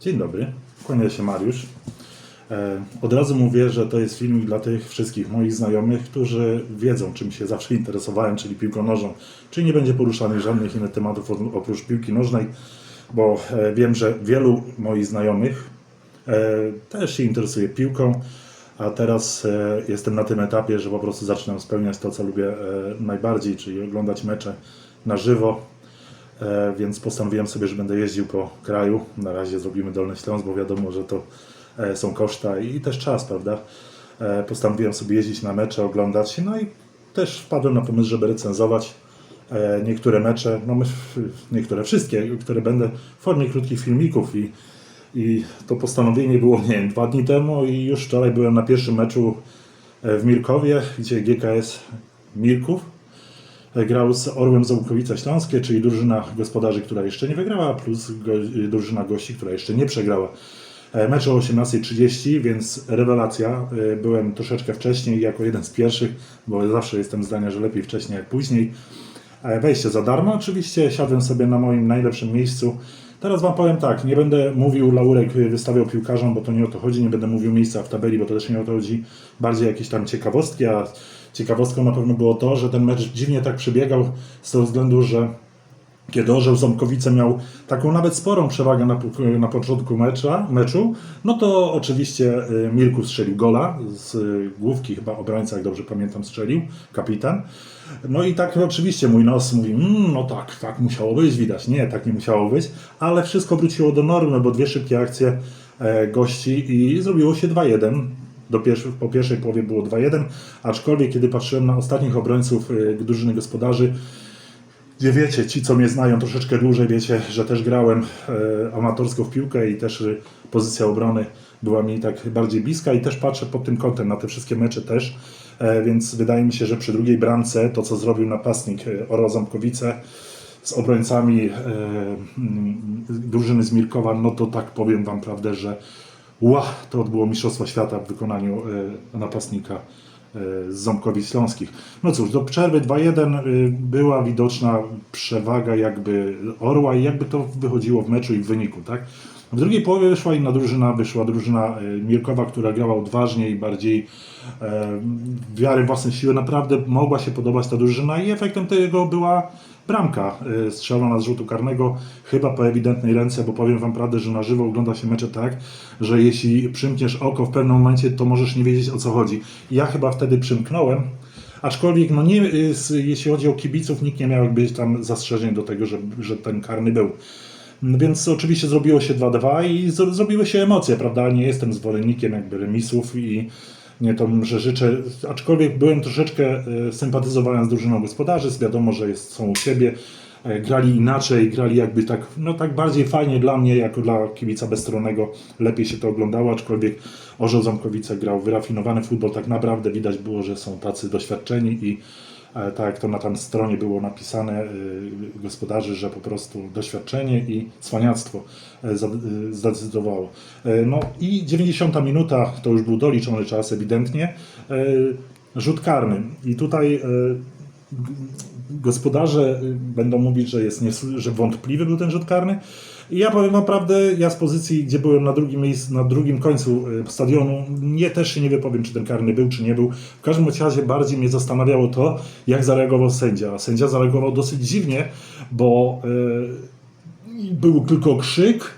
Dzień dobry, kłania się Mariusz. E, Od razu mówię, że to jest filmik dla tych wszystkich moich znajomych, którzy wiedzą, czym się zawsze interesowałem, czyli piłką nożną. Czyli nie będzie poruszanych żadnych innych tematów oprócz piłki nożnej, bo e, wiem, że wielu moich znajomych e, też się interesuje piłką, a teraz jestem na tym etapie, że po prostu zaczynam spełniać to, co lubię najbardziej, czyli oglądać mecze na żywo. E, więc postanowiłem sobie, że będę jeździł po kraju. Na razie zrobimy Dolny Śląsk, bo wiadomo, że to e, są koszta i też czas, prawda? E, postanowiłem sobie jeździć na mecze, oglądać, no i też wpadłem na pomysł, żeby recenzować niektóre mecze, no my- niektóre wszystkie, które będę w formie krótkich filmików i, i to postanowienie było, nie wiem, dwa dni temu i już wczoraj byłem na pierwszym meczu w Mirkowie, gdzie GKS Mirków grał z Orłem Załkowice Śląskie, czyli drużyna gospodarzy, która jeszcze nie wygrała, plus go, drużyna gości, która jeszcze nie przegrała. E, Mecz o 18.30, więc rewelacja. E, Byłem troszeczkę wcześniej, jako jeden z pierwszych, bo zawsze jestem zdania, że lepiej wcześniej jak później. E, Wejście za darmo, oczywiście siadłem sobie na moim najlepszym miejscu. Teraz Wam powiem tak, nie będę mówił laurek wystawiał piłkarzom, bo to nie o to chodzi, nie będę mówił miejsca w tabeli, bo to też nie o to chodzi. Bardziej jakieś tam ciekawostki, a ciekawostką na pewno było to, że ten mecz dziwnie tak przebiegał z tego względu, że kiedy Orzeł Ząbkowice miał taką nawet sporą przewagę na, na początku mecza, meczu, no to oczywiście y, Milku strzelił gola z y, główki, chyba obrońca, jak dobrze pamiętam, strzelił, kapitan. No i tak oczywiście mój nos mówi, mmm, no tak, tak musiało być, widać. Nie, tak nie musiało być, ale wszystko wróciło do normy, bo dwie szybkie akcje e, gości i zrobiło się 2-1. Do pierwszy, po pierwszej połowie było 2-1, aczkolwiek kiedy patrzyłem na ostatnich obrońców y, drużyny gospodarzy, gdzie wiecie, ci co mnie znają troszeczkę dłużej, wiecie, że też grałem e, amatorsko w piłkę i też e, pozycja obrony była mi tak bardziej bliska i też patrzę pod tym kątem na te wszystkie mecze też, e, więc wydaje mi się, że przy drugiej bramce to co zrobił napastnik e, Oro Ząbkowice z obrońcami e, mm, drużyny z Mirkowa, no to tak powiem Wam prawdę, że ła, to było Mistrzostwo Świata w wykonaniu e, napastnika z Ząbkowic Śląskich. No cóż, do przerwy 2-1 y, była widoczna przewaga jakby Orła i jakby to wychodziło w meczu i w wyniku, tak? W drugiej połowie wyszła inna drużyna, wyszła drużyna y, Mirkowa, która grała odważniej bardziej e, wiary w własne siły. Naprawdę mogła się podobać ta drużyna i efektem tego była bramka y, strzelona z rzutu karnego, chyba po ewidentnej ręce, bo powiem Wam prawdę, że na żywo ogląda się mecze tak, że jeśli przymkniesz oko w pewnym momencie, to możesz nie wiedzieć o co chodzi. Ja chyba wtedy przymknąłem, aczkolwiek no nie, jeśli chodzi o kibiców, nikt nie miał jakby tam zastrzeżeń do tego, że, że ten karny był. No Więc oczywiście zrobiło się 2-2 i zrobiły się emocje, prawda? Nie jestem zwolennikiem jakby remisów i nie to, że życzę, aczkolwiek byłem troszeczkę e, sympatyzowałem z drużyną gospodarzy, wiadomo, że jest, są u siebie, e, grali inaczej, grali jakby tak, no tak bardziej fajnie dla mnie, jako dla kibica bezstronnego, lepiej się to oglądało, aczkolwiek Orzeł Ząbkowice grał wyrafinowany futbol, tak naprawdę widać było, że są tacy doświadczeni i tak jak to na tam stronie było napisane, y, gospodarzy, że po prostu doświadczenie i cwaniactwo e, za- y, zdecydowało. E, No i 90 minuta, to już był doliczony czas ewidentnie, e, rzut karny. I tutaj gospodarze y, będą mówić, że jest że wątpliwy był ten rzut karny. Ja powiem naprawdę, ja z pozycji, gdzie byłem na drugim miejscu, na drugim końcu y, stadionu, nie też się nie wypowiem, czy ten karny był, czy nie był. W każdym razie bardziej mnie zastanawiało to, jak zareagował sędzia. Sędzia zareagował dosyć dziwnie, bo y, był tylko krzyk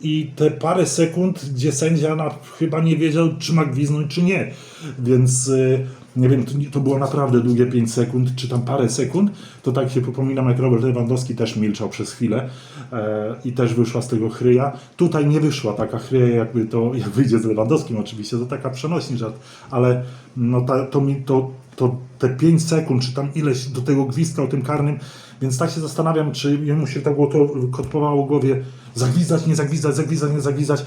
i te parę sekund, gdzie sędzia na, chyba nie wiedział, czy ma gwiznąć, czy nie. Więc y, nie wiem, to, to było naprawdę długie 5 sekund, czy tam parę sekund. To tak się przypominam, jak Robert Lewandowski też milczał przez chwilę e, i też wyszła z tego chryja. Tutaj nie wyszła taka chryja, jakby to, jak wyjdzie z Lewandowskim oczywiście, to taka przenośni żart, ale no ta, to, mi, to, to te 5 sekund, czy tam ileś do tego gwizdka o tym karnym, więc tak się zastanawiam, czy mu się tak było to kotpowało głowie, zagwizdać, nie zagwizdać, zagwizdać, nie zagwizdać.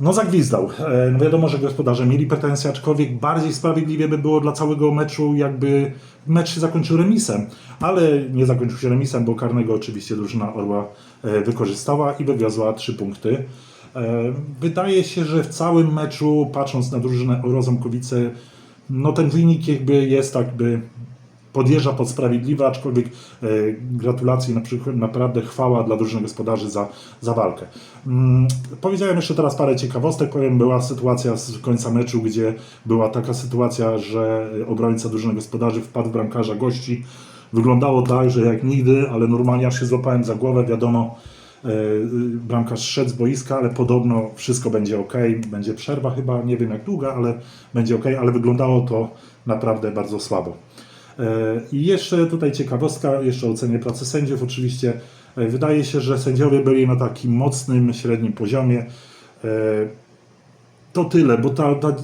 No zagwizdał. E, No wiadomo, że gospodarze mieli pretensje, aczkolwiek bardziej sprawiedliwie by było dla całego meczu, jakby mecz się zakończył remisem. Ale nie zakończył się remisem, bo karnego oczywiście drużyna Orła e, wykorzystała i wywiozła trzy punkty. E, Wydaje się, że w całym meczu, patrząc na drużynę Orła Ząbkowice, no ten wynik jakby jest jakby podjeżdża pod sprawiedliwe, aczkolwiek e, gratulacje, na przykład naprawdę chwała dla drużyny gospodarzy za, za walkę. Mm, powiedziałem jeszcze teraz parę ciekawostek, powiem, była sytuacja z końca meczu, gdzie była taka sytuacja, że obrońca drużyny gospodarzy wpadł w bramkarza gości. Wyglądało tak, że jak nigdy, ale normalnie aż się złapałem za głowę, wiadomo, e, bramkarz szedł z boiska, ale podobno wszystko będzie ok, będzie przerwa chyba, nie wiem jak długa, ale będzie ok, ale wyglądało to naprawdę bardzo słabo. E, I jeszcze tutaj ciekawostka, jeszcze o ocenie pracy sędziów. Oczywiście e, wydaje się, że sędziowie byli na takim mocnym, średnim poziomie. E, To tyle, bo ta, ta,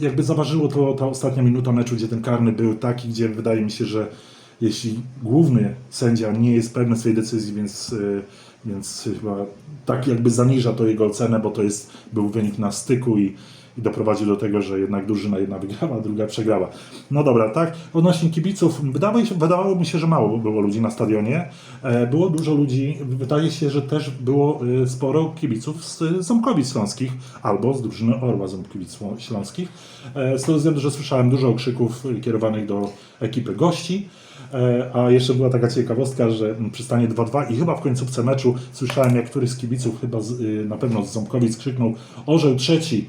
jakby zaważyło to ta ostatnia minuta meczu, gdzie ten karny był taki, gdzie wydaje mi się, że jeśli główny sędzia nie jest pewny swojej decyzji, więc, więc chyba tak jakby zaniża to jego ocenę, bo to jest, był wynik na styku i, i doprowadził do tego, że jednak drużyna jedna wygrała, druga przegrała. No dobra, tak. Odnośnie kibiców, wydawało, się, wydawało mi się, że mało było ludzi na stadionie. E, Było dużo ludzi, wydaje się, że też było e, sporo kibiców z e, Ząbkowic Śląskich albo z drużyny Orła Ząbkowic Śląskich. Z tego względu, że słyszałem dużo okrzyków kierowanych do ekipy gości. E, A jeszcze była taka ciekawostka, że mm, przy stanie 2-2 i chyba w końcówce meczu słyszałem, jak któryś z kibiców, chyba z, y, na pewno z Ząbkowic, krzyknął orzeł trzeci.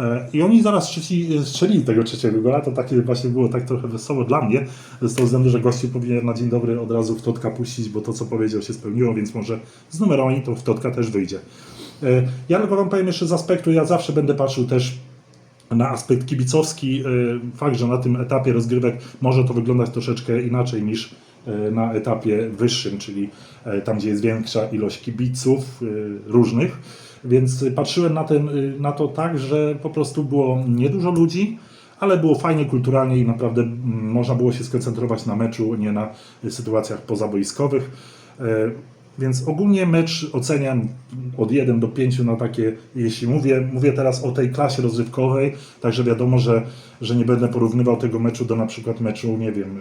E, I oni zaraz trzeci, strzelili tego trzeciego gola, to takie właśnie było tak trochę wesoło dla mnie, z tego względu, że gości powinien na dzień dobry od razu w Totka puścić, bo to co powiedział się spełniło, więc może z numerami to w Totka też wyjdzie. E, Ja tylko wam powiem jeszcze z aspektu, ja zawsze będę patrzył też na aspekt kibicowski. y, Fakt, że na tym etapie rozgrywek może to wyglądać troszeczkę inaczej niż y, na etapie wyższym, czyli y, tam, gdzie jest większa ilość kibiców różnych. Więc patrzyłem na, ten, na to tak, że po prostu było niedużo ludzi, ale było fajnie, kulturalnie i naprawdę mm, można było się skoncentrować na meczu, nie na sytuacjach pozaboiskowych. Więc ogólnie mecz oceniam od 1 do 5 na takie, jeśli mówię, mówię teraz o tej klasie rozrywkowej, także wiadomo, że, że nie będę porównywał tego meczu do na przykład meczu, nie wiem, y,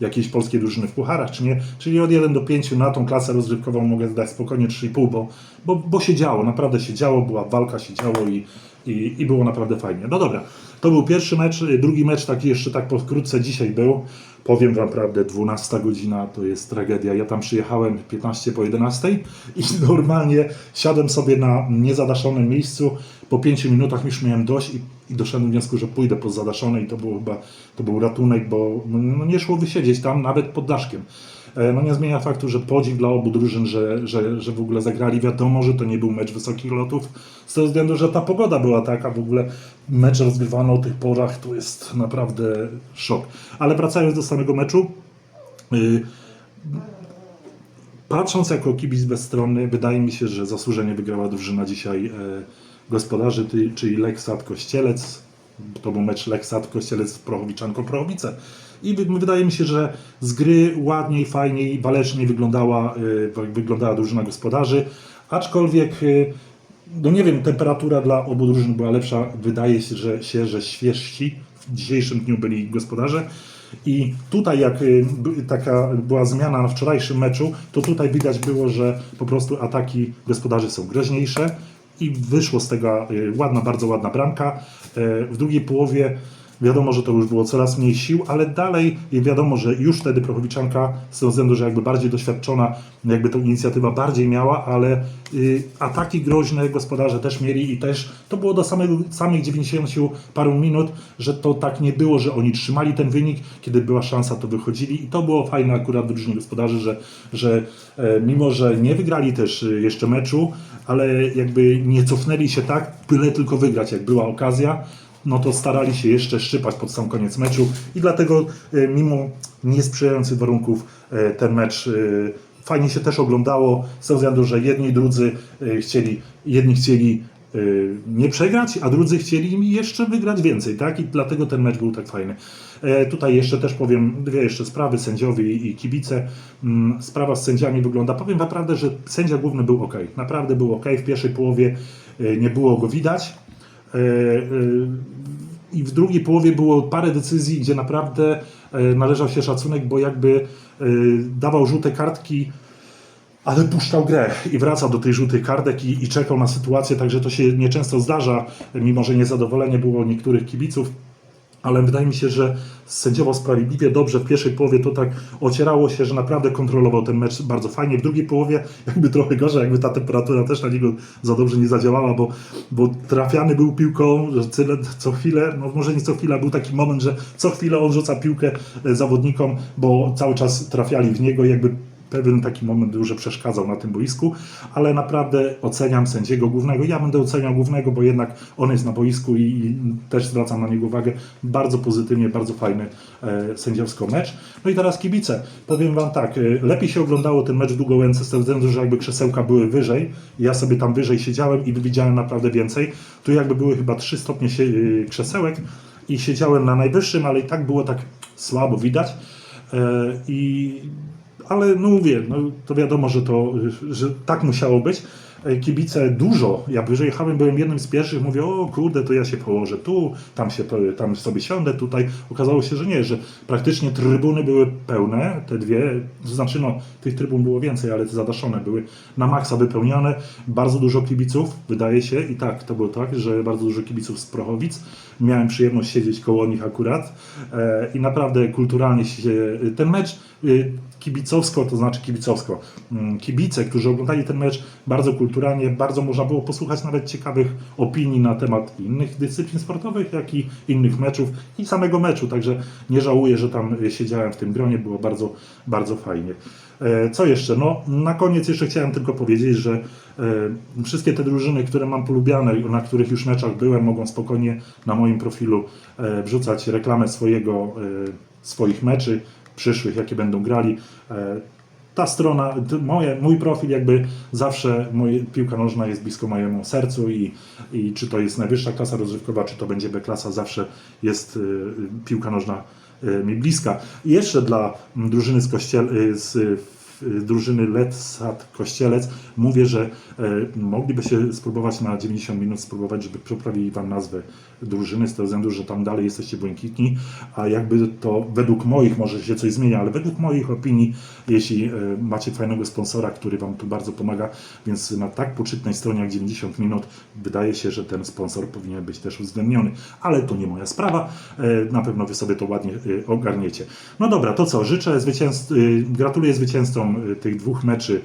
jakiejś polskiej drużyny w pucharach, czy nie. Czyli od 1 do 5 na tą klasę rozrywkową mogę dać spokojnie 3,5, bo, bo, bo się działo, naprawdę się działo, była walka, się działo i, i, i było naprawdę fajnie. No dobra, to był pierwszy mecz, drugi mecz taki jeszcze tak pokrótce dzisiaj był. Powiem Wam prawdę, 12 godzina to jest tragedia. Ja tam przyjechałem 15 po 11 i normalnie siadłem sobie na niezadaszonym miejscu. Po 5 minutach już miałem dość i, i doszedłem do wniosku, że pójdę po zadaszone i to był chyba to był ratunek, bo no, no nie szło wysiedzieć tam nawet pod daszkiem. E, No nie zmienia faktu, że podziw dla obu drużyn, że, że, że w ogóle zagrali. Wiadomo, że to nie był mecz wysokich lotów, z tego względu, że ta pogoda była taka, w ogóle mecz rozgrywany o tych porach to jest naprawdę szok. Ale wracając do samego meczu, y, patrząc jako kibic bezstronny, wydaje mi się, że zasłużenie wygrała drużyna dzisiaj e, gospodarzy, czyli Leksat Kościelec. To był mecz Leksat Kościelec z Prochowiczanką Prochowice. I wy- wydaje mi się, że z gry ładniej, fajniej, waleczniej wyglądała, e, wyglądała drużyna gospodarzy. Aczkolwiek, e, no nie wiem, temperatura dla obu drużyn była lepsza. Wydaje się, że, się, że świeżsi w dzisiejszym dniu byli gospodarze. I tutaj jak y, taka była zmiana na wczorajszym meczu, to tutaj widać było, że po prostu ataki gospodarzy są groźniejsze i wyszło z tego y, ładna, bardzo ładna bramka. E, W drugiej połowie wiadomo, że to już było coraz mniej sił, ale dalej wiadomo, że już wtedy Prochowiczanka z tego względu, że jakby bardziej doświadczona, jakby tą inicjatywę bardziej miała, ale y, ataki groźne gospodarze też mieli i też to było do samego, samych 90 paru minut, że to tak nie było, że oni trzymali ten wynik, kiedy była szansa to wychodzili i to było fajne akurat w drużynie gospodarzy, że, że e, mimo, że nie wygrali też e, jeszcze meczu, ale jakby nie cofnęli się tak, byle tylko wygrać, jak była okazja, no to starali się jeszcze szczypać pod sam koniec meczu i dlatego e, mimo niesprzyjających warunków e, ten mecz e, fajnie się też oglądało z tego względu, że jedni i drudzy chcieli, jedni chcieli nie przegrać, a drudzy chcieli jeszcze wygrać więcej, tak? I dlatego ten mecz był tak fajny. Tutaj jeszcze też powiem dwie jeszcze sprawy, sędziowie i kibice. Mm, Sprawa z sędziami wygląda, powiem naprawdę, że sędzia główny był ok. Naprawdę był ok. W pierwszej połowie nie było go widać. E, e, I w drugiej połowie było parę decyzji, gdzie naprawdę e, należał się szacunek, bo jakby dawał żółte kartki, ale puszczał grę i wracał do tych żółtych kartek i, i czekał na sytuację, także to się nieczęsto zdarza, mimo że niezadowolenie było niektórych kibiców. Ale wydaje mi się, że sędziował sprawiedliwie, dobrze. W pierwszej połowie to tak ocierało się, że naprawdę kontrolował ten mecz bardzo fajnie. W drugiej połowie jakby trochę gorzej, jakby ta temperatura też na niego za dobrze nie zadziałała, bo, bo trafiany był piłką, że co chwilę, no może nie co chwilę, był taki moment, że co chwilę on rzuca piłkę e, zawodnikom, bo cały czas trafiali w niego, jakby pewien taki moment był, że przeszkadzał na tym boisku, ale naprawdę oceniam sędziego głównego. Ja będę oceniał głównego, bo jednak on jest na boisku i, i też zwracam na niego uwagę. Bardzo pozytywnie, bardzo fajny e, sędziowsko mecz. No i teraz kibice. Powiem Wam tak, e, lepiej się oglądało ten mecz w Długołęce z tego względu, że jakby krzesełka były wyżej. Ja sobie tam wyżej siedziałem i widziałem naprawdę więcej. Tu jakby były chyba 3 stopnie się, e, krzesełek i siedziałem na najwyższym, ale i tak było tak słabo widać. E, I ale no mówię, no to wiadomo, że to, że tak musiało być. E, Kibice dużo, ja wyżej jechałem, byłem jednym z pierwszych, mówię, o kurde, to ja się położę tu, tam, się, tam sobie siądę, tutaj. Okazało się, że nie, że praktycznie trybuny były pełne, te dwie, to znaczy no, tych trybun było więcej, ale te zadaszone były na maksa wypełnione, bardzo dużo kibiców, wydaje się, i tak, to było tak, że bardzo dużo kibiców z Prochowic, miałem przyjemność siedzieć koło nich akurat. E, i naprawdę kulturalnie się, ten mecz y, kibicowsko, to znaczy kibicowsko, mm, kibice, którzy oglądali ten mecz bardzo kulturalnie, bardzo można było posłuchać nawet ciekawych opinii na temat innych dyscyplin sportowych, jak i innych meczów i samego meczu, także nie żałuję, że tam siedziałem w tym gronie, było bardzo, bardzo fajnie. E, Co jeszcze? No, na koniec jeszcze chciałem tylko powiedzieć, że e, wszystkie te drużyny, które mam polubiane, na których już meczach byłem, mogą spokojnie na moim profilu e, wrzucać reklamę swojego, swoich meczy przyszłych, jakie będą grali. Ta strona, moje, mój profil jakby zawsze moje, piłka nożna jest blisko mojemu sercu i, i czy to jest najwyższa klasa rozrywkowa, czy to będzie B klasa, zawsze jest e, piłka nożna e, mi bliska. I jeszcze dla mm, drużyny z, kościel, e, z e, drużyny Letsat Kościelec. Mówię, że e, mogliby się spróbować na 90 minut spróbować, żeby poprawili Wam nazwę drużyny. Z tego względu, że tam dalej jesteście błękitni, a jakby to według moich może się coś zmienia, ale według moich opinii, jeśli e, macie fajnego sponsora, który Wam tu bardzo pomaga, więc na tak poczytnej stronie jak 90 minut wydaje się, że ten sponsor powinien być też uwzględniony, ale to nie moja sprawa, e, na pewno Wy sobie to ładnie ogarniecie. No dobra, to co, życzę zwycięstw, e, gratuluję zwycięzcom e, tych dwóch meczy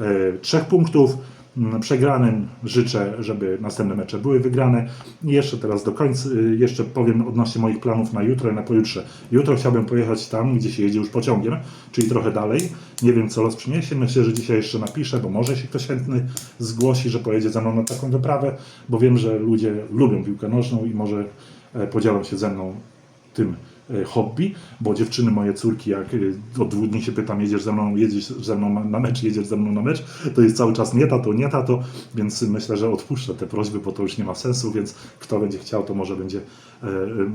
e, trzech punktów. Mm, Przegranym życzę, żeby następne mecze były wygrane. I jeszcze teraz do końca, y, jeszcze powiem odnośnie moich planów na jutro i na pojutrze. Jutro chciałbym pojechać tam, gdzie się jedzie już pociągiem, czyli trochę dalej. Nie wiem, co los przyniesie. Myślę, że dzisiaj jeszcze napiszę, bo może się ktoś chętny zgłosi, że pojedzie ze mną na taką wyprawę, bo wiem, że ludzie lubią piłkę nożną i może e, podzielą się ze mną tym hobby, bo dziewczyny, moje córki, jak e, od dwóch dni się pytam, jedziesz ze mną, jedziesz ze mną na mecz, jedziesz ze mną na mecz, to jest cały czas nie tato, nie tato, więc myślę, że odpuszczę te prośby, bo to już nie ma sensu, więc kto będzie chciał, to może będzie, e, e,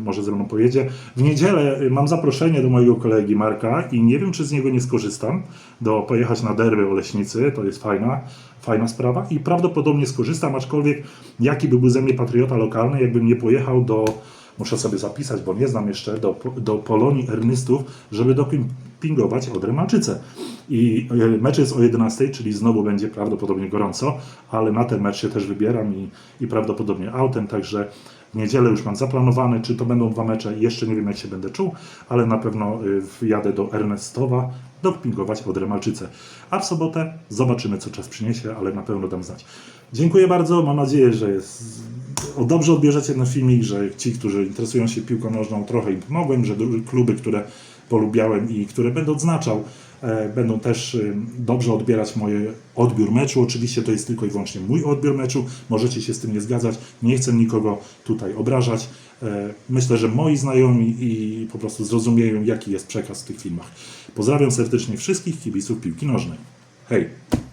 może ze mną pojedzie. W niedzielę e, mam zaproszenie do mojego kolegi Marka i nie wiem, czy z niego nie skorzystam, do pojechać na derby Oleśnicy, to jest fajna, fajna sprawa i prawdopodobnie skorzystam, aczkolwiek jaki by był ze mnie patriota lokalny, jakbym nie pojechał do muszę sobie zapisać, bo nie znam jeszcze, do, do Polonii Ernystów, żeby dopingować Odrę Malczycę. I e, mecz jest o 11, czyli znowu będzie prawdopodobnie gorąco, ale na ten mecz się też wybieram i, i prawdopodobnie autem, także w niedzielę już mam zaplanowane, czy to będą dwa mecze, jeszcze nie wiem jak się będę czuł, ale na pewno y, jadę do Ernestowa dopingować Odrę Malczycę. A w sobotę zobaczymy, co czas przyniesie, ale na pewno dam znać. Dziękuję bardzo, mam nadzieję, że jest dobrze odbierzecie ten filmik, że ci, którzy interesują się piłką nożną, trochę im pomogłem, że kluby, które polubiałem i które będę odznaczał, e, będą też e, dobrze odbierać moje odbiór meczu. Oczywiście to jest tylko i wyłącznie mój odbiór meczu, możecie się z tym nie zgadzać, nie chcę nikogo tutaj obrażać. E, myślę, że moi znajomi i po prostu zrozumieją, jaki jest przekaz w tych filmach. Pozdrawiam serdecznie wszystkich kibiców piłki nożnej. Hej!